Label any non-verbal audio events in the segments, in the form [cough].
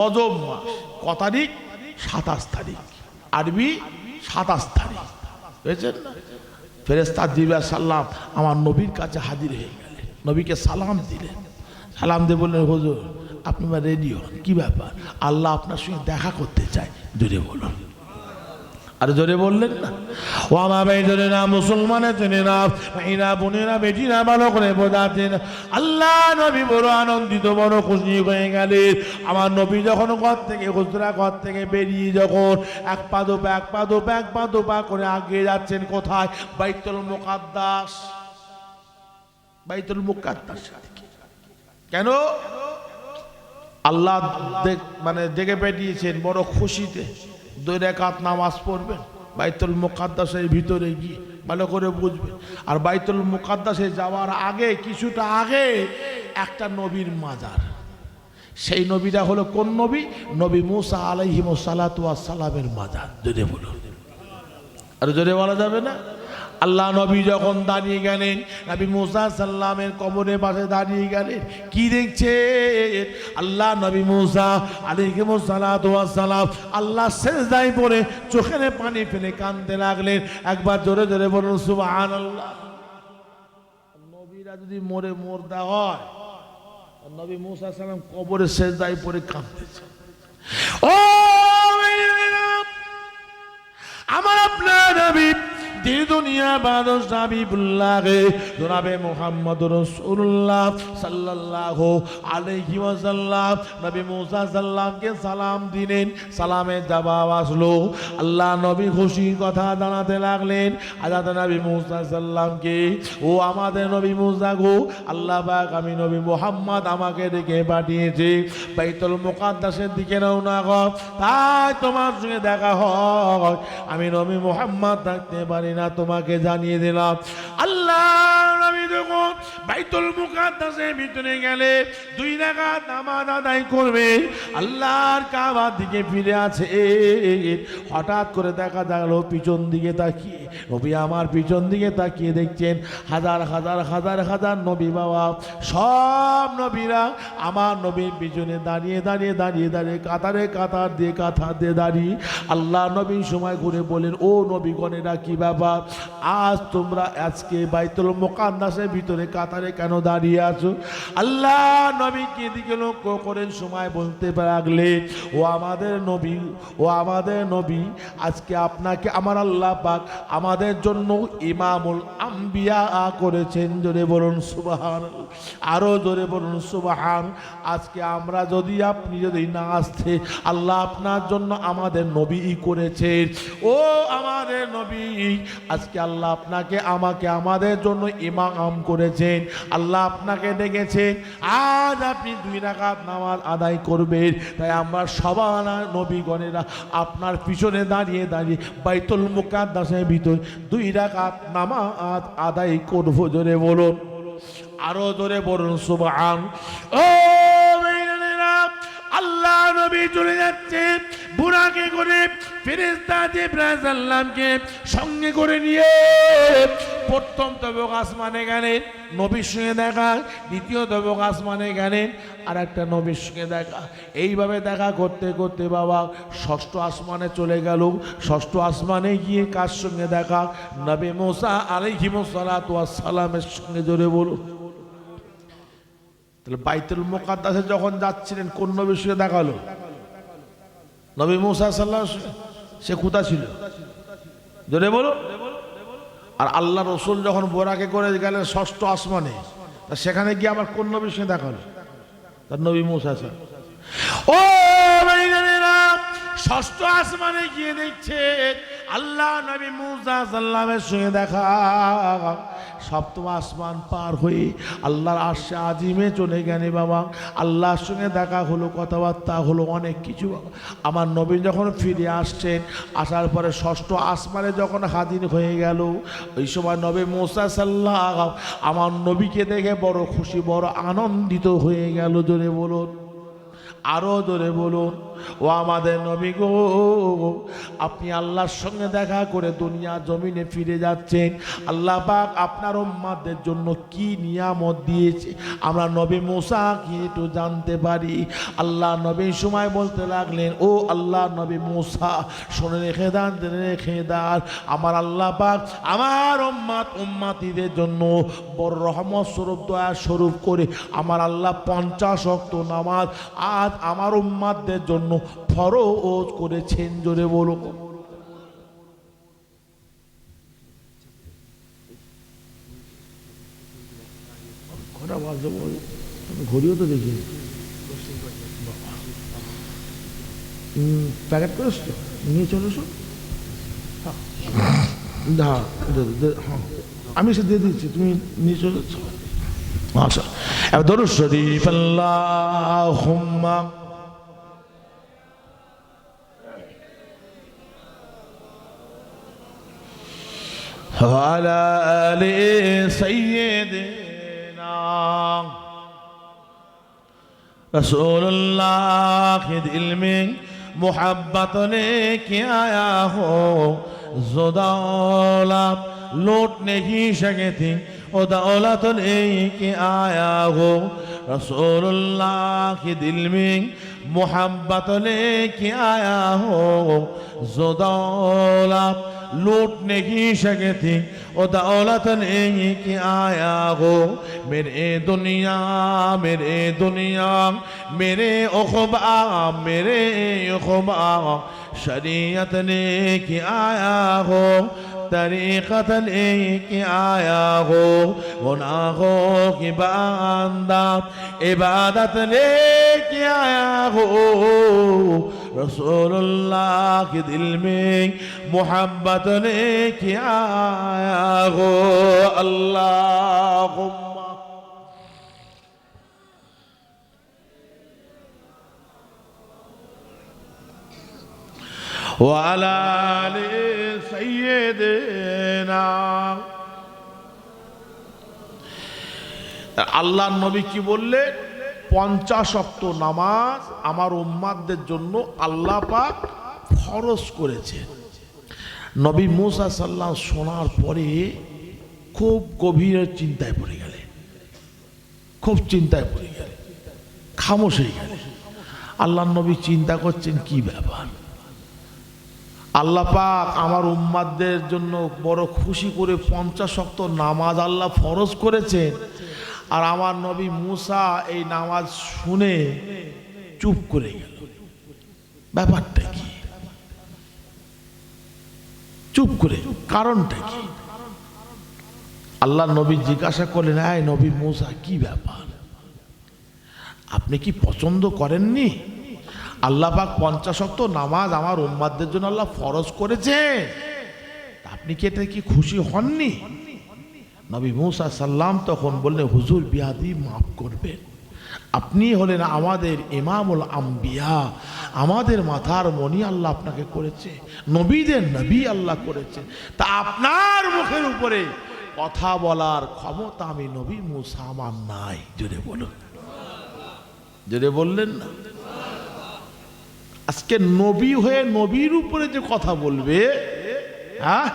রজব মাস। ক তারিখ? সাতাশ তারিখ। আরবি? সাতাশ তারিখ। বুঝেছেন না? দিবা সাল্লাম আমার নবীর কাছে হাজির হয়ে গেলেন। নবীকে সালাম দিলেন। সালাম দিয়ে বললেন, হুজুর, আপনি রেডিও রেডি হন। কী ব্যাপার? আল্লাহ আপনার সঙ্গে দেখা করতে চায়। দূরে বলুন। আর জোরে বললেন না। ও আমার ভাই না মুসলমানের জেনে না, ভাইরা, বোনেরা, বেটিরা, ভালো করে বোঝাচ্ছেন আল্লাহ নবী বড় আনন্দিত, বড় খুশি হয়ে গেলেন। আমার নবী যখন ঘর থেকে হুজরা ঘর থেকে বেরিয়ে যখন এক পা দোপা এক পা দোপা এক পা দোপা করে আগিয়ে যাচ্ছেন কোথায়? বাইতুল মুকাদ্দাস। বাইতুল মুকাদ্দাস কেন? আল্লাহ দেখ- মানে ডেকে পাঠিয়েছেন বড় খুশিতে। দুই রেখাত নামাজ পড়বেন, বাইতুল মুকাদ্দাসের ভিতরে গিয়ে ভালো করে বুঝবেন। আর বাইতুল মুকাদ্দাসে যাওয়ার আগে, কিছুটা আগে একটা নবীর মাজার। সেই নবীটা হলো কোন নবী? নবী মুসা আলাইহিম সালামের মাজার। জোরে বলুন। আর জোরে বলা যাবে না? আল্লাহ নবী যখন দাঁড়িয়ে গেলেন, নবী মুসা সাল্লামের কবরের পাশে দাঁড়িয়ে গেলেন, কি দেখছে আল্লাহ নবী মুসা আলাইহিম সালাম আল্লাহ শেষদাই পরে চোখের পানি ফেলে কাঁদতে লাগলেন। একবার জোরে জোরে বলুন, সুবহানাল্লাহ। নবীরা যদি মরে মরদা হয়, নবী মুসা সাল্লাম কবরে শেষদাই পরে কাঁদতেছে ও আমার আপনার নবী দিন দুনিয়া বাদশ হাবিবুল্লাহে, জনাবে মোহাম্মদ রসুল্লাহ সাল্লাল্লাহু আলাইহি ওয়াসাল্লাম। নবী মুসা সাল্লামকে সালাম দিলেন সালামের জবাব আসলো। আল্লাহ নবী খুশির কথা জানাতে লাগলেন, আজাদ নবী মুসা সাল্লামকে, ও আমাদের নবী মুসা গো, আল্লাহ পাক আমি নবী মোহাম্মদ আমাকে ডেকে পাঠিয়েছে, বাইতুল মুকাদ্দাসের দিকে রওনা কর তাই তোমার সঙ্গে দেখা হয়। আমি নবী মোহাম্মদ থাকতে পারি না, তোমাকে জানিয়ে দিলাম। আল্লাহ নবী যখন বাইতুল মুকাদ্দাসের ভিতরে গেলে দুই রাকাত নামাজ আদায় করবে, আল্লাহর কাবার দিকে ফিরে আছে হঠাৎ করে দেখা গেল পিছন দিকে তাকিয়ে, নবী আমার পিছন দিকে তাকিয়ে দেখছেন, হাজার হাজার হাজার হাজার নবী বাবা। সব নবীরা আমার নবীর পিছনে দাঁড়িয়ে দাঁড়িয়ে দাঁড়িয়ে দাঁড়িয়ে, কাতারে কাতার দিয়ে কাতার দিয়ে দাঁড়িয়ে আল্লাহ নবীর সময় ঘুরে বলেন, ও নবীগণেরা কি ব্যাপার আজ তোমরা আজকে বাইতুল মোকান্দাসের ভিতরে কাতারে কেন দাঁড়িয়ে আছো? আল্লাহ নবীকে দিকে লক্ষ্য করেন, সময় বলতে লাগলেন ও আমাদের নবী, ও আমাদের নবী, আজকে আপনাকে আমার আল্লাহ পাক আমাদের জন্য ইমামুল আম্বিয়া করেছেন। জোরে বলুন, সুবাহান। আরও জোরে বলুন, সুবাহান। আজকে আমরা যদি আপনি যদি না আসতে, আল্লাহ আপনার জন্য আমাদের নবী করেছেন। ও আমাদের নবী আজকে আল্লাহ আপনাকে, আমাকে, আমাদের জন্য ইমাম করেছেন। আল্লাহ আপনাকে ডেকেছেন। আজ আপনি দুই রাকাত নামাজ আদায় করবেন। তাই আমরা সবার নবীগণেরা আপনার পিছনে দাঁড়িয়ে দাঁড়িয়ে বাইতুল মুকাদ্দাসের ভিতর দুই রাকাত নামাজ আদায় করব। জোরে বলুন। আরও জোরে বলুন, সুবহান। আল্লাহ নবী চলে যাচ্ছে বুড়াকে করে ফেরেস্তা সাল্লামকে সঙ্গে করে নিয়ে প্রথম তবক আসমানে গেলেন নবীর সঙ্গে দেখা, দ্বিতীয় তবক আসমানে গেলেন আর একটা নবীর সঙ্গে দেখা। এইভাবে দেখা করতে করতে বাবা ষষ্ঠ আসমানে চলে গেল। ষষ্ঠ আসমানে গিয়ে কার সঙ্গে দেখা? নবী মোসা আলাইহিমসালামের সঙ্গে জোরে বলুন তাহলে বাইতুল মোকাদ্দাসে যখন যাচ্ছিলেন, কোন নবীর সঙ্গে দেখাল নবী মুসা সাল্লাহ সে কোথা ছিল। জোরে বলো। আর আল্লাহ রসুল যখন বোরাকে করে গেলেন ষষ্ঠ আসমানে, তা সেখানে গিয়ে আমার কোন নবী সঙ্গে দেখাল তার নবী মুসা ও ষষ্ঠ আসমানে গিয়ে দেখছে আল্লাহ নবী মুসা সাল্লামের সঙ্গে দেখা। সপ্তম আসমান পার হয়ে আল্লাহর আশে আজিমে চলে গেলে বাবা। আল্লাহর সঙ্গে দেখা হলো, কথাবার্তা হলো, অনেক কিছু। আমার নবী যখন ফিরে আসছেন, আসার পরে ষষ্ঠ আসমানে যখন হাজির হয়ে গেল, ওই সময় নবী মোসা সাল্লাহ আমার নবীকে দেখে বড় খুশি, বড় আনন্দিত হয়ে গেল, জোরে বলুন। আরও ধরে বলুন, ও আমাদের নবী গো, আপনি আল্লাহর সঙ্গে দেখা করে দুনিয়া জমিনে ফিরে যাচ্ছেন। আল্লাহ পাক আপনার উম্মাদের জন্য কি নিয়ামত দিয়েছে? আমরা নবী মুসা কি একটু জানতে পারি। আল্লাহ নবী সময় বলতে লাগলেন, ও আল্লাহ নবী মুসা, শুনে রেখে দান রেখে দান। আমার আল্লাহ পাক আমার উম্মাত উম্মাতিদের জন্য বড় রহমত স্বরূপ, দয়া স্বরূপ করে আমার আল্লাহ পঞ্চাশ অক্ত নামাজ আজ আমার উম্মাদের জন্য ফরজ করেছেন, জোরে বলো। আমি ঘড়িও তো দেখি প্যাকেট তো নিয়ে চলে হ্যাঁ। হ্যাঁ। আমি সে দিয়ে দিচ্ছি, তুমি নিয়ে চলে মাশা এবার দরুদ শরীফ আল্লাহুম্মা وعلى آل سيدنا رسول اللہ دل میں محبت نے کیا ہو زدہ لوٹ نہیں سکے تھی ودولة الإيك آياه رسول الله دل من محبت لك آیا ہو زو دولت لوٹنے کی شکتی او دولت لے کے آیا ہو میرے دنیا میرے دنیا میرے اخبا میرے اخبا شریعت لے کے آیا ہو तरीक़त लेके आया हो गुनाहों की बांदा इबादत लेके आया हो रसूलुल्लाह के दिल में मोहब्बत लेके आया हो अल्लाह وعلى آل আল্লাহ নবী কি বললে? পঞ্চাশ অক্ট নামাজ আমার উম্মাদের জন্য আল্লাহ পাক ফরজ করেছেন নবী মুসা সাল্লাম শোনার পরে খুব গভীর চিন্তায় পড়ে গেলে খুব চিন্তায় পড়ে গেলে খামোশ হয়ে গেলে আল্লাহ নবী চিন্তা করছেন, কি ব্যাপার? আল্লাহ পাক আমার উম্মাদদের জন্য বড় খুশি করে পঞ্চাশ শক্ত নামাজ আল্লাহ ফরজ করেছেন। আর আমার নবী মুসা এই নামাজ শুনে চুপ করে গেল। ব্যাপারটা কি? চুপ করে, কারণটা কি? আল্লাহ নবী জিজ্ঞাসা করলেন, এই নবী মুসা, কি ব্যাপার? আপনি কি পছন্দ করেননি? আল্লাহ পাক পঞ্চাশক্ত নামাজ আমার উম্মাদের জন্য আল্লাহ ফরজ করেছে। আপনি কি এটা কি খুশি হননি? নবী মুসা সাল্লাম তখন বললেন, হুজুর, বিয়াদি মাফ করবেন। আপনি হলেন আমাদের ইমামুল আম্বিয়া। আমাদের মাথার মনি আল্লাহ আপনাকে করেছে। নবীদের নবী আল্লাহ করেছে। তা আপনার মুখের উপরে কথা বলার ক্ষমতা আমি নবী মুসা আমার নাই। জোরে বলুন। জোরে বললেন না। আজকে নবী হয়ে নবীর উপরে যে কথা বলবে হ্যাঁ?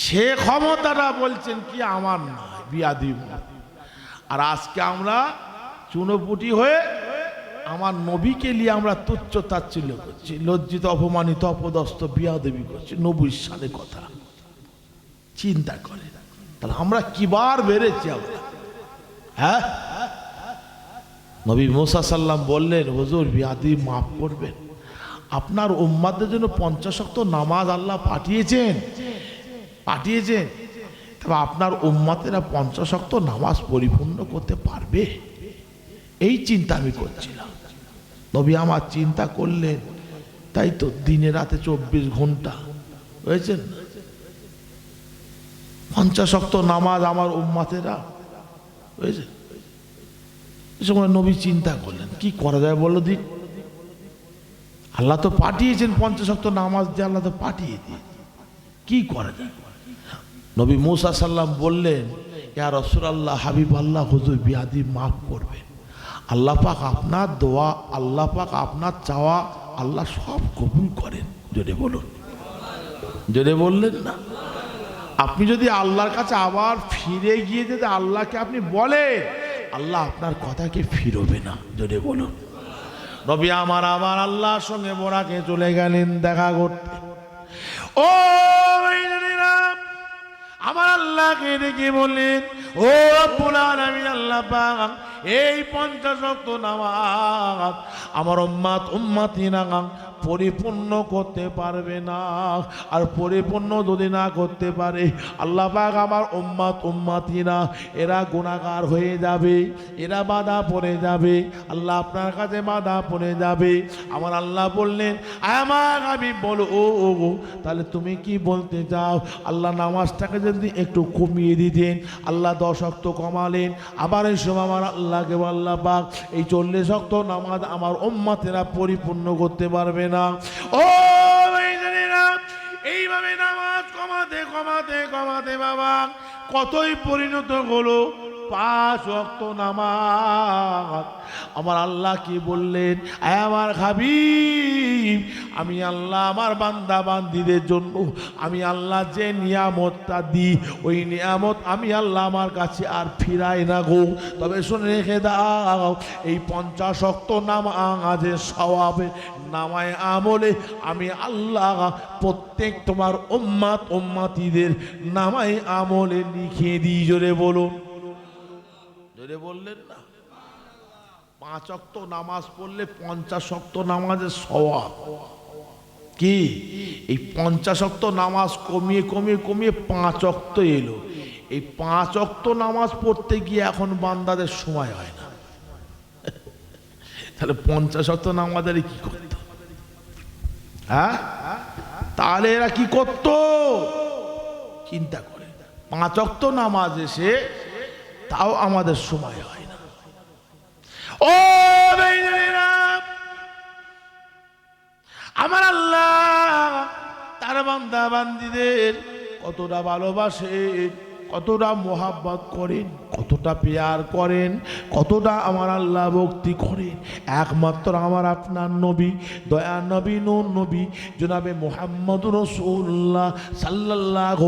সে ক্ষমতাটা বলছেন কি, আমার নয় বিয়াদি আর আজকে আমরা চুনোপুটি হয়ে আমার নবীকে নিয়ে আমরা তুচ্ছ তাচ্ছিল্য করছি, লজ্জিত, অপমানিত, অপদস্থ বিয়াদেবী করছি, নবীর সালে কথা। চিন্তা করে তাহলে আমরা কিবার বেড়েছি আমরা? হ্যাঁ? নবী মোসা সাল্লাম বললেন, হুজুর, বিয়াদি মাফ করবেন। আপনার উম্মাদের জন্য পঞ্চাশক্ত নামাজ আল্লাহ পাঠিয়েছেন। পাঠিয়েছেন। তবে আপনার উম্মাতেরা পঞ্চাশক্ত নামাজ পরিপূর্ণ করতে পারবে। এই চিন্তা আমি করছিলাম। নবী আমার চিন্তা করলেন, তাই তো দিনে রাতে চব্বিশ ঘণ্টা। হয়েছেন পঞ্চাশক্ত নামাজ আমার উম্মাতেরা হয়েছে সময় নবী চিন্তা করলেন, কি করা যায় বলো দিন আল্লাহ তো পাঠিয়েছেন পঞ্চাশক্ত নামাজ দিয়ে, আল্লাহ তো পাঠিয়ে দিয়ে। কি করা যায়? নবী মুসা সাল্লাম বললেন, ইয়া রসুল আল্লাহ হাবিব আল্লাহ হুজুর, বিয়াদি, মাফ করবেন। আল্লাহ পাক আপনার দোয়া, আল্লাহ পাক আপনার চাওয়া, আল্লাহ সব কবুল করেন। জোরে বলুন। জোরে বললেন না? আপনি যদি আল্লাহর কাছে আবার ফিরে গিয়ে যদি আল্লাহকে আপনি বলেন আল্লাহ আপনার কথাকে ফিরবে না, যদি বলুন। রবি আমার আমার আল্লাহর সঙ্গে বোরাকে চলে গেলেন দেখা করতে। ও আমার আল্লাহকে দেখে বললেন, ও আমি আল্লাহ পাক এই পঞ্চাশ অক্ত নামাজ আমার উম্মাত উম্মাতিনা পরিপূর্ণ করতে পারবে না। আর পরিপূর্ণ যদি না করতে পারে, আল্লাহ পাক আমার উম্মাত উম্মাতি না, এরা গুণাগার হয়ে যাবে, এরা বাধা পড়ে যাবে, আল্লাহ আপনার কাছে বাধা পড়ে যাবে। আমার আল্লাহ বললেন আমার আমি বলো, ও ও তাহলে তুমি কি বলতে চাও? আল্লাহ নামাজটাকে যদি একটু কমিয়ে দিতেন, আল্লাহ দশ অক্ত কমালেন। আবার এই সময় আমার আল্লাহকে আল্লাহ পাক। এই চল্লিশ শক্ত নামাজ আমার ওম্মাতেরা পরিপূর্ণ করতে পারবে না। ও এইভাবে নামাজ কমাতে কমাতে কমাতে বাবা, কতই পরিণত হলো? পাঁচ অক্ত নামাজ। আমার আল্লাহ কি বললেন? আমার হাবিব, আমি আল্লাহ আমার বান্দা বান্দিদের জন্য, আমি আল্লাহ যে নিয়ামতটা দিই, ওই নিয়ামত আমি আল্লাহ আমার কাছে আর ফিরাই না গো। তবে শুনে রেখে দাও, এই পঞ্চাশ অক্ত নাম আজের স্বভাবে নামায় আমলে আমি আল্লাহ প্রত্যেক তোমার উম্মাত উম্মাতিদের নামায় আমলে লিখে দিই, জোরে বলুন। জোরে বললেন, না, পাঁচ অক্ত নামাজ পড়লে পঞ্চাশ অক্ত নামাজের স্বভাব কি? এই পঞ্চাশ অক্ত নামাজ কমিয়ে কমিয়ে কমিয়ে পাঁচ অক্ত এলো। এই পাঁচ অক্ত নামাজ পড়তে গিয়ে এখন বান্দাদের সময় হয় না। [laughs] তাহলে পঞ্চাশ অক্ত নামাজের কি করতো? হ্যাঁ? তাহলে এরা কি করত? চিন্তা করে। পাঁচ অক্ত নামাজ এসে তাও আমাদের সময় হয় না। ও আমার আল্লাহ তার বান্দা বান্দিদের কতটা ভালোবাসেন কতটা মোহাব্বত করেন, কতটা পেয়ার করেন, কতটা আমার আল্লাহ ভক্তি করেন। একমাত্র আমার আপনার নবী, দয়া নবী, নূর নবী, জনাবে মোহাম্মদ রসুল্লাহ সাল্লাহ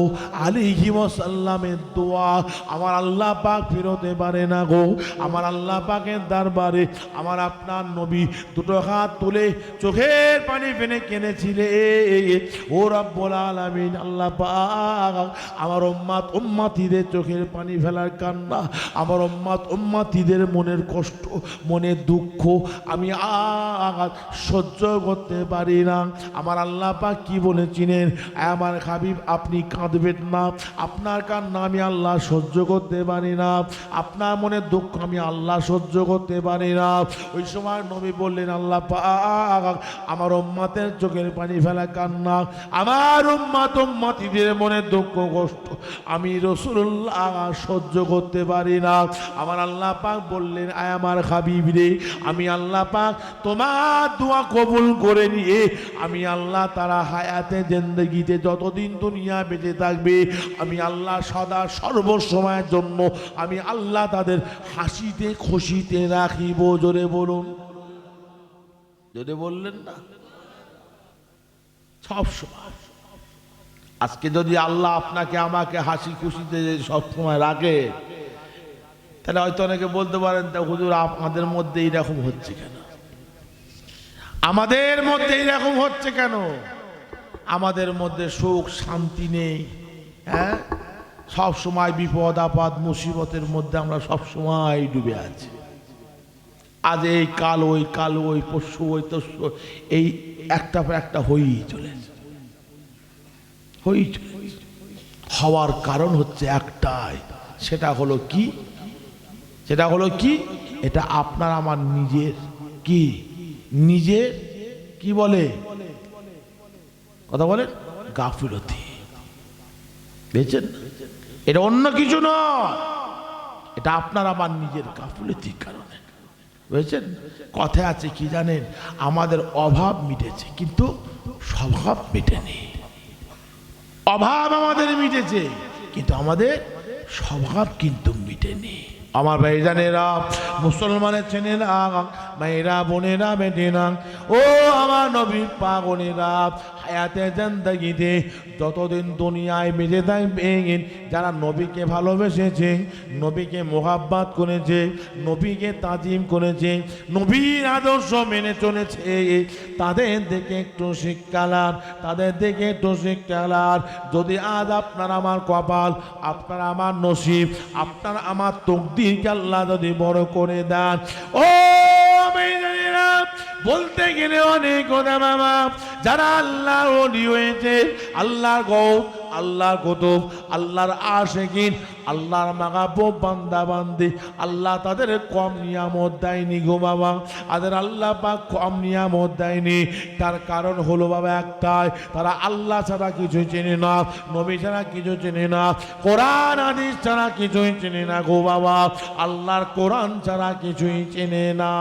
আলিহি সাল্লামের দোয়া। আমার আল্লাহ পাক ফেরোতে পারে না গো, আমার আল্লাহ পাকের দরবারে আমার আপনার নবী দুটো হাত তুলে চোখের পানি ফেনে কেনেছিলে ও রব্বুল আলামিন, আল্লাহ পাক আমার উম্মাত উম্মাতিদের চোখের পানি ফেলার কান্না, আমার উম্মাত, উম্মাতিদের মনের কষ্ট, মনের দুঃখ, আমি আর সহ্য করতে পারি না। আমার আল্লাহ পাক কি বলেছিলেন? আমার হাবিব, আপনি কাঁদবেন না। আপনার কান্না আমি আল্লাহ সহ্য করতে পারি না। আপনার মনের দুঃখ আমি আল্লাহ সহ্য করতে পারি না। ওই সময় নবী বললেন, আল্লাহ পাক, আমার উম্মাতের চোখের পানি ফেলা কান্না, আমার উম্মাত, উম্মাতিদের মনে দুঃখ, কষ্ট, আমি রসুল্লাহ সহ্য করতে পারি না। আমার আল্লাহ পাক বললেন, আয় আমার হাবিব রে, আমি আল্লাহ পাক তোমার দোয়া কবুল করে নিয়ে, আমি আল্লাহ তারা হায়াতে, জেন্দগিতে যতদিন দুনিয়া বেঁচে থাকবে, আমি আল্লাহ সদা সর্বসময়ের জন্য, আমি আল্লাহ তাদের হাসিতে, খুশিতে রাখিব। জোরে বলুন। জোরে বললেন না? সব সময় আজকে যদি আল্লাহ আপনাকে আমাকে হাসি খুশিতে সব সময় রাখে, তাহলে হয়তো অনেকে বলতে পারেন, তা হুজুর, আমাদের মধ্যে এইরকম হচ্ছে কেন? আমাদের মধ্যে এইরকম হচ্ছে কেন? আমাদের মধ্যে সুখ, শান্তি নেই হ্যাঁ? সব সময় বিপদ, আপদ, মুসিবতের মধ্যে আমরা সব সময় ডুবে আছি। আজ এই কাল, ওই কাল, ওই পরশু, ওই তরশু, এই একটা পর একটা হয়েই চলেছে। হওয়ার কারণ হচ্ছে একটাই, সেটা হলো কি? সেটা হলো কি? এটা আপনার, আমার নিজের কি? নিজের কি বলে? কথা বলেন? গাফিলতি। বুঝছেন এটা অন্য কিছু নয়। এটা আপনার, আমার নিজের গাফিলতির কারণে। বুঝেছেন কথায় আছে কি জানেন? আমাদের অভাব মিটেছে, কিন্তু স্বভাব মেটেনি। অভাব আমাদের মিটেছে। কিন্তু আমাদের স্বভাব কিন্তু মিটেনি। আমার ভাইজানেরা মুসলমানের ছেলেরা, মেয়েরা, বোনেরা, বেটেরা, ও আমার নবীর পাগনেরা হায়াতে জান্দাগিতে যতদিন দুনিয়ায় বেঁচে থাকবেন, যারা নবীকে ভালোবেসেছে, নবীকে মোহাব্বাত করেছে, নবীকে তাজিম করেছে, নবীর আদর্শ মেনে চলেছে, তাদের দেখে একটু শিক্ষালার তাদের দেখে একটু শিক্ষালার যদি আজ আপনার আমার কপাল, আপনার আমার নসিব, আপনার আমার তকদিরকে আল্লাহ যদি বড় করে দেন, ও মেয়েরা বলতে গেলে অনেক কথা বাবা যারা আল্লাহ হয়েছে, আল্লাহর গৌ আল্লাহর কুতুব, আল্লাহর আশেকিন, আল্লাহর মাগাবো বান্দা বান্দি, আল্লাহ তাদের কম নিয়ামত দেয়নি গো বাবা তাদের আল্লাহ পাক কম নিয়ামত দেয়নি। তার কারণ হলো বাবা একটাই, তারা আল্লাহ ছাড়া কিছু চেনে না, নবী ছাড়া কিছু চেনে না, কোরআন আদিস ছাড়া কিছুই চেনে না গো বাবা। আল্লাহর কোরআন ছাড়া কিছুই চেনে না।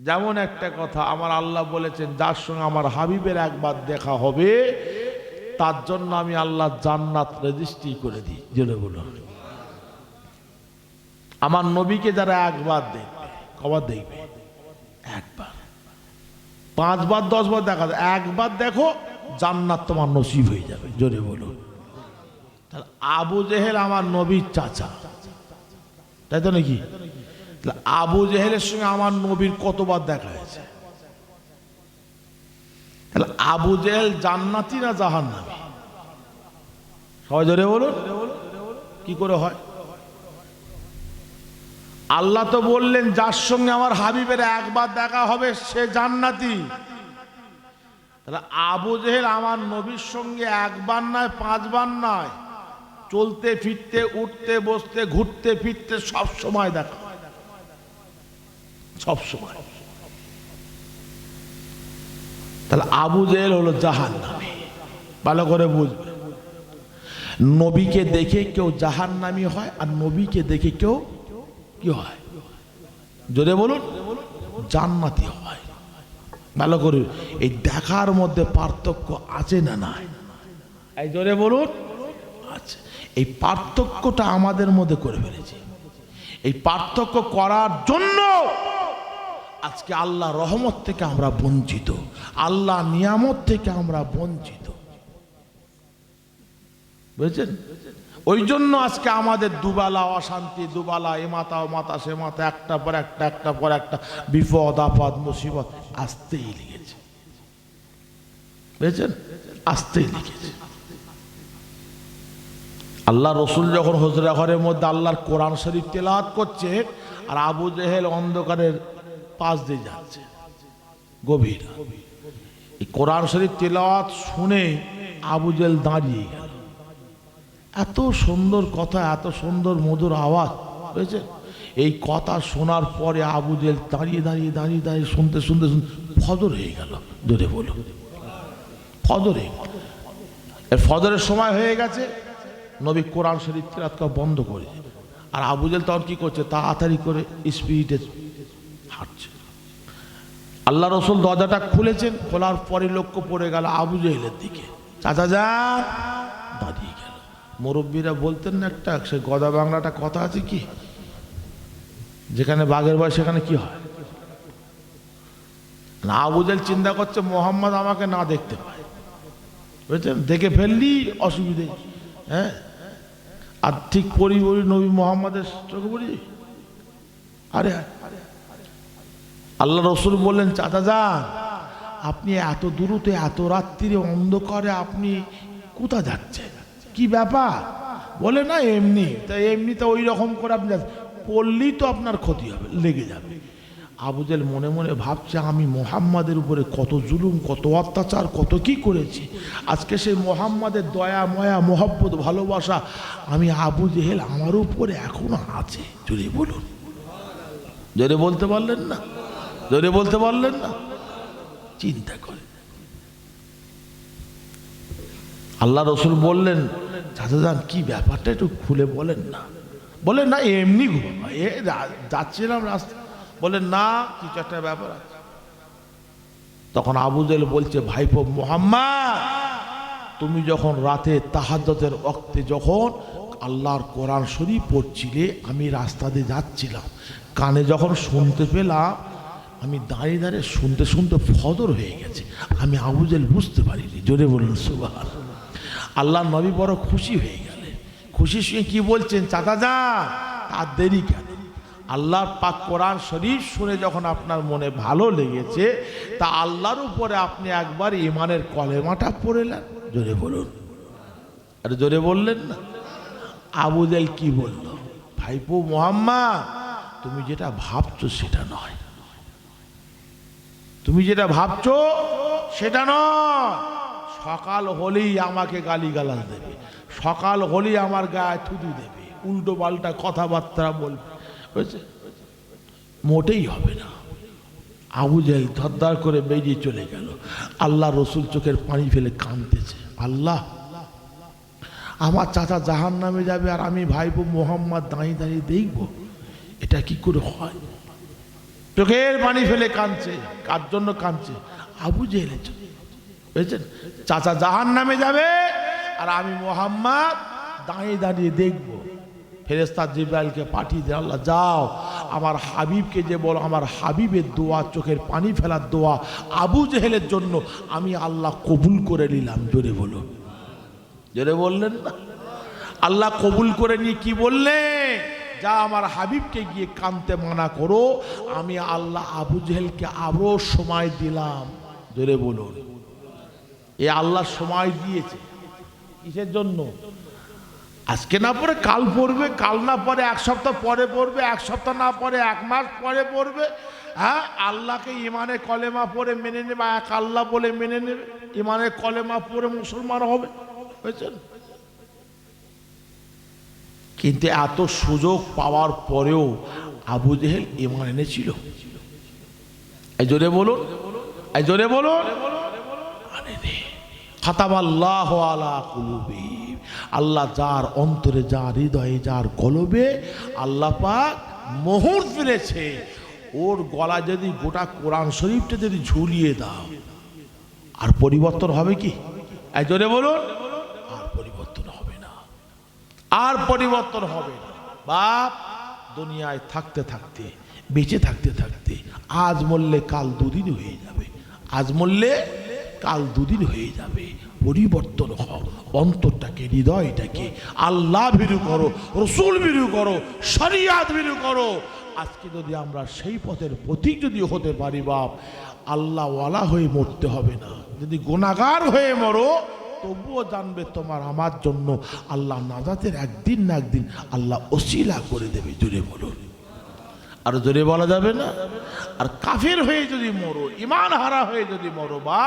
যেমন একটা কথা, আমার আল্লাহ বলেছেন, যার সঙ্গে আমার হাবিবের একবার দেখা হবে, তার জন্য আমি আল্লাহ জান্নাত রেজিস্ট্রি করে দিই। জেনে বলো আমার নবীকে যারা একবার দেখবে, কবার দেখবে? একবার। পাঁচবার, দশবার দেখা যায়। একবার দেখো, জান্নাত তোমার নসিব হয়ে যাবে। জোরে বলো আবু জেহেল আমার নবীর চাচা। তাই তো নাকি? আবু জেহেলের সঙ্গে আমার নবীর কতবার দেখা হয়েছে? তাহলে আবু জেহেল জান্নাতি না জাহান্নামী? সবাই ধরে বলুন। কি করে হয়? আল্লাহ তো বললেন, যার সঙ্গে আমার হাবিবের একবার দেখা হবে, সে জান্নাতি। তাহলে আবু জেহেল আমার নবীর সঙ্গে একবার নয়, পাঁচবার নয়। চলতে, ফিরতে, উঠতে, বসতে, ঘুরতে, ফিরতে সব সময় দেখা। সব সময়। তাহলে আবু জেহেল হলো জাহান নামী ভালো করে বুঝবে নবীকে দেখে কেউ জাহান নামী হয় আর নবীকে দেখে কেউ কি হয়? যদি বলুন, জান্নাতি হয়। ভালো করে, এই দেখার মধ্যে পার্থক্য আছে না নাই? এই জোরে বলুন আচ্ছা এই পার্থক্যটা আমাদের মধ্যে করে ফেলেছে। এই পার্থক্য করার জন্য আজকে আল্লাহ রহমত থেকে আমরা বঞ্চিত। আল্লাহ নিয়ামত থেকে আমরা বঞ্চিত। বুঝেছেন? ওই জন্য আজকে আমাদের দুবেলা অশান্তি, দুবেলা এ মাথা, ও মাথা, সে মাথা, একটা পর একটা একটা পর একটা, বিপদ, আপদ, মুসিবত আসতেই লেগেছে। বুঝেছেন? আসতেই লেগেছে। আল্লাহ রসুল যখন হজরা ঘরের মধ্যে আল্লাহর কোরআন শরীফ তেলাওয়াত করছে, আর আবু জেহেল অন্ধকারের পাশ দিয়ে যাচ্ছে। গভীর। কোরআন শরীফ তেলাওয়াত শুনে আবু জেহেল দাঁড়িয়ে গেল। এত সুন্দর কথা, এত সুন্দর মধুর আওয়াজ বুঝেছে এই কথা শোনার পরে আবু জেহেল দাঁড়িয়ে দাঁড়িয়ে দাঁড়িয়ে দাঁড়িয়ে শুনতে শুনতে শুনতে ফজর হয়ে গেল দূরে বলো গেল। এর ফজরের সময় হয়ে গেছে, নবী কোরআন শরীফ তিরাত বন্ধ করে আর আবুজেল তখন কি করছে? তাড়াতাড়ি করে স্পিডে হাঁটছে। আল্লাহ রসুল দরজাটা খুলেছেন, খোলার পরে লক্ষ্য পড়ে গেল আবু জেহেলের দিকে। চাচা যান দাঁড়িয়ে গেল। মুরব্বীরা বলতেন না একটা, সে গদা বাংলাটা কথা আছে কি? যেখানে বাঘের বয়স সেখানে কি হয়? না আবুজেল চিন্তা করছে, মোহাম্মদ আমাকে না দেখতে পায়। বুঝছেন? দেখে ফেললি, অসুবিধে হ্যাঁ? আর ঠিক পরি বলি, নবী মোহাম্মদের চোখে পড়ি? আরে। আল্লাহ রসুল বললেন, চাচা যান, আপনি এত দূরতে, এত রাত্রিরে অন্ধকারে আপনি কোথা যাচ্ছেন? কি ব্যাপার? বলে, না, এমনি। তা এমনিতে ওই রকম করে আপনি। পড়লেই তো আপনার ক্ষতি হবে, লেগে যাবে। আবুজেল মনে মনে ভাবছে, আমি মোহাম্মদের উপরে কত জুলুম, কত অত্যাচার, কত কি করেছি? আজকে সেই মোহাম্মদের দয়া, ময়া, মোহব্বত, ভালোবাসা আমি আবু জেহেল আমার উপরে এখনও আছে। জোরে বলুন। জোরে বলতে পারলেন না? জোরে বলতে পারলেন না, চিন্তা করে আল্লাহ রসুল বললেন চাচা কি ব্যাপারটা একটু খুলে বলেন না। বলেন, না, এমনি এ যাচ্ছিলাম রাস্তা। বলেন, না কিছু একটা ব্যাপার আছে? তখন আবু জেল বলছে, ভাইপো মোহাম্মদ, তুমি যখন রাতে তাহাজ্জতের অক্তে যখন আল্লাহর কোরআন শরীফ পড়ছিলে, আমি রাস্তা দিয়ে যাচ্ছিলাম। কানে যখন শুনতে পেলাম আমি দাঁড়িয়ে দাঁড়িয়ে শুনতে শুনতে ফদর হয়ে গেছে। আমি আবুজেল বুঝতে পারিনি। জোরে বলুন সুবাহ আল্লাহ নবী বড় খুশি হয়ে গেলেন। খুশি শুয়ে কি বলছেন চাচা যা আর দেরি কেন? আল্লাহর পাক কোরআন শরীফ শুনে যখন আপনার মনে ভালো লেগেছে, তা আল্লাহর উপরে আপনি একবার ইমানের কলেমাটা পড়েলেন জোরে বলুন। আরে জোরে বললেন না। আবুদেল কি বলল? ভাইপো মোহাম্মদ, তুমি যেটা ভাবছ সেটা নয়। তুমি যেটা ভাবছ, সেটা নয়। সকাল হলেই আমাকে গালি গালাজ দেবে। সকাল হলেই আমার গায়ে থুতু দেবে। উল্টো পাল্টা কথাবার্তা বলবে। বুঝছে? মোটেই হবে না। আবু জাহেল ধরদার করে বেরিয়ে চলে গেল। আল্লাহ রসুল চোখের পানি ফেলে কাঁদতেছে। আল্লাহ, আমার চাচা জাহান নামে যাবে আর আমি ভাইপো মোহাম্মদ দাঁড়িয়ে দাঁড়িয়ে দেখব। এটা কি করে হয়? চোখের পানি ফেলে কাঁদছে। কার জন্য কাঁদছে? আবু জেহেলের জন্য। বুঝেছেন? চাচা জাহান নামে যাবে আর আমি মোহাম্মদ দাঁড়িয়ে দাঁড়িয়ে দেখব। ফেরেস্তা জিব্রাইলকে পাঠিয়ে দিয়ে আল্লাহ যাও। আমার হাবিবকে যে বলো, আমার হাবিবের দোয়া, চোখের পানি ফেলার দোয়া আবু জেহেলের জন্য আমি আল্লাহ কবুল করে নিলাম। জোরে বলো জোরে বললেন না? আল্লাহ কবুল করে নিয়ে কি বললেন? যা আমার হাবিবকে গিয়ে কানতে মানা করো, আমি আল্লাহ আবু জেহেলকে আরও সময় দিলাম। জোরে বলুন। এ আল্লাহ সময় দিয়েছে। কিসের জন্য? আজকে না পরে, কাল পড়বে, কাল না পরে, এক সপ্তাহ পরে পড়বে, এক সপ্তাহ না পরে, এক মাস পরে পড়বে। হ্যাঁ আল্লাহকে ইমানে কলেমা পড়ে মেনে নেবে, এক আল্লাহ বলে মেনে নেবে ইমানে কলেমা পড়ে মুসলমান হবে। বুঝছেন কিন্তু এত সুযোগ পাওয়ার পরেও আবু জেহেল ইমান এনেছিল। জোরে বলুন জোরে বলুন। আলা আল্লাহ যার অন্তরে, যার হৃদয়ে, যার কলবে আল্লাহ পাক মোহর ফিরেছে ওর গলা যদি গোটা কোরআন শরীফটা যদি ঝুলিয়ে দাও, আর পরিবর্তন হবে কি? জোরে বলুন। আর পরিবর্তন হবে। বাপ, দুনিয়ায় থাকতে থাকতে, বেঁচে থাকতে থাকতে, আজ মরলে কাল দুদিন হয়ে যাবে। আজ মরলে কাল দুদিন হয়ে যাবে। পরিবর্তন হও, অন্তরটাকে, হৃদয়টাকে। আল্লাহ ভীরু করো, রসুল ভীরু করো, শরিয়াত ভীরু করো। আজকে যদি আমরা সেই পথের প্রতীক যদি হতে পারি বাপ, আল্লাহওয়ালা হয়ে মরতে হবে না। যদি গুণাগার হয়ে মরো তবুও জানবে তোমার আমার জন্য আল্লাহ নাজাতের একদিন না একদিন আল্লাহ ওসিলা করে দেবে, জোরে বলুন। আর জোরে বলা যাবে না? আর কাফের হয়ে যদি মরো ইমান হারা হয়ে যদি মরো, বা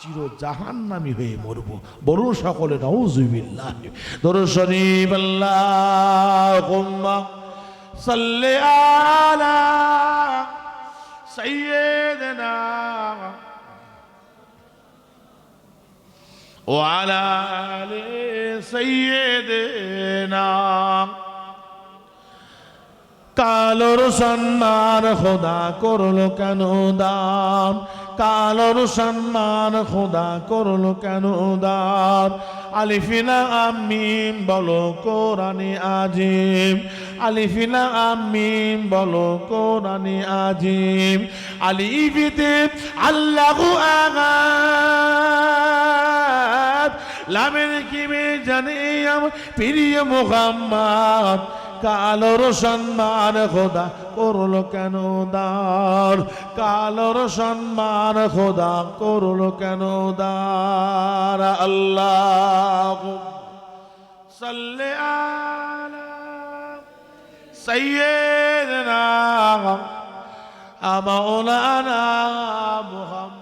চির জাহান্নামি হয়ে মরবো। বলুন সকলে, নউজুবিল্লাহ। দরুদ শরীফ, আল্লাহুম্মা সাল্লি আলা সাইয়্যিদিনা وعلى آل سيدنا কালোর সম্মান খোদা করল কেন দান? কালোর সম্মান খোদা করল কেন দান? আলিফিনা আমিম বলো কোরআনে আজিম। আলিফিনা আমিম বলো কোরআনে আজিম। আলিফিতে আল্লাহু আগাদ লামের কিমে জানে আমার প্রিয় মোহাম্মদ। কালোর সম্মান খোদা করল কেন দার কালোর সম্মান খোদা করল কেন দার আল্লাহ সাল্লে আলা সাইয়্যিদিনা মাওলানা মুহাম্মদ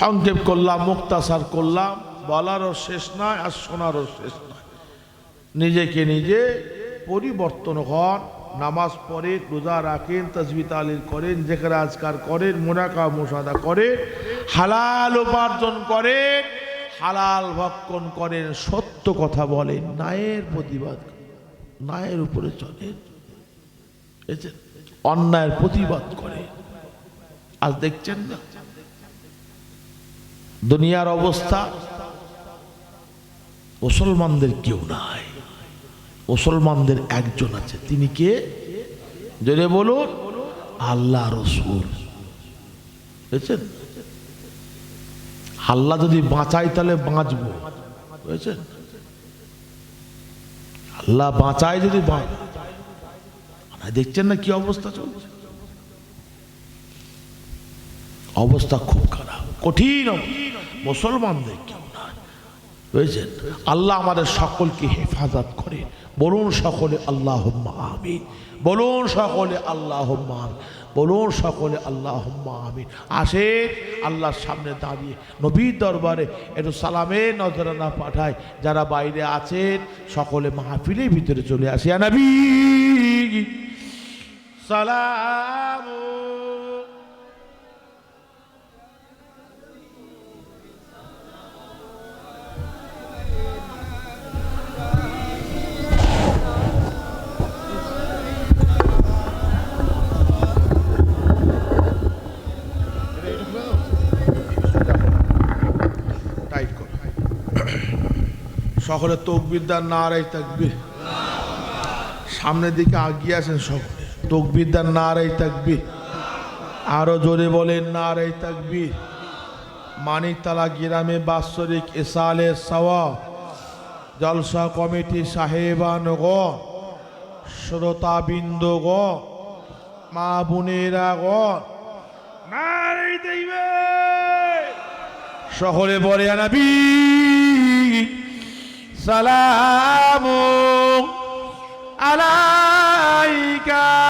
সংক্ষেপ করলাম, মুক্তাসার করলাম, বলারও শেষ নয় আর শোনারও শেষ নয়। নিজেকে নিজে পরিবর্তন হন, নামাজ পড়ে রোজা রাখেন তসবি তালিল করেন, যেখানে আজকার করেন মোনাকা মোসাদা করেন, হালাল উপার্জন করেন, হালাল ভক্ষণ করেন, সত্য কথা বলেন নায়ের প্রতিবাদ নায়ের উপরে চলেন। অন্যায়ের প্রতিবাদ করে আজ দেখছেন না? দুনিয়ার অবস্থা, মুসলমানদের কেউ নাই। মুসলমানদের একজন আছে। তিনি কে? যদি বলুন, আল্লাহ রসুল। বুঝেছেন? আল্লাহ যদি বাঁচাই, তাহলে বাঁচবো। বুঝেছেন? আল্লাহ বাঁচায় যদি দেখছেন না কি অবস্থা চলছে? অবস্থা খুব খারাপ। কঠিন। মুসলমানদের কেউ নাই। বুঝেছেন? আল্লাহ আমাদের সকলকে হেফাজত করে। বলুন সকলে আল্লাহ আমিন। বলুন সকলে আল্লাহ বলুন সকলে আল্লাহ আমিন। আসে আল্লাহর সামনে দাঁড়িয়ে। নবীর দরবারে একটু সালামের নজরানা পাঠায় যারা বাইরে আছেন, সকলে মাহফিলের ভিতরে চলে আসে। নবী! সালাম সকলে তকবিরদার নারাই তাকবির। সামনের দিকে আগিয়ে আসেন সকলে। তকবিরদার নারাই তাকবির। আরও জোরে বলেন নারাই তাকবির। মানিকতলা গ্রামে বাৎসরিক এসালে সওয়া জলসা কমিটি সাহেবানগণ শ্রোতাবিন্দগণ মা বোনেরাগণ নারাই দেবে সকলে বলে আনাবি সালামু আলাইকা।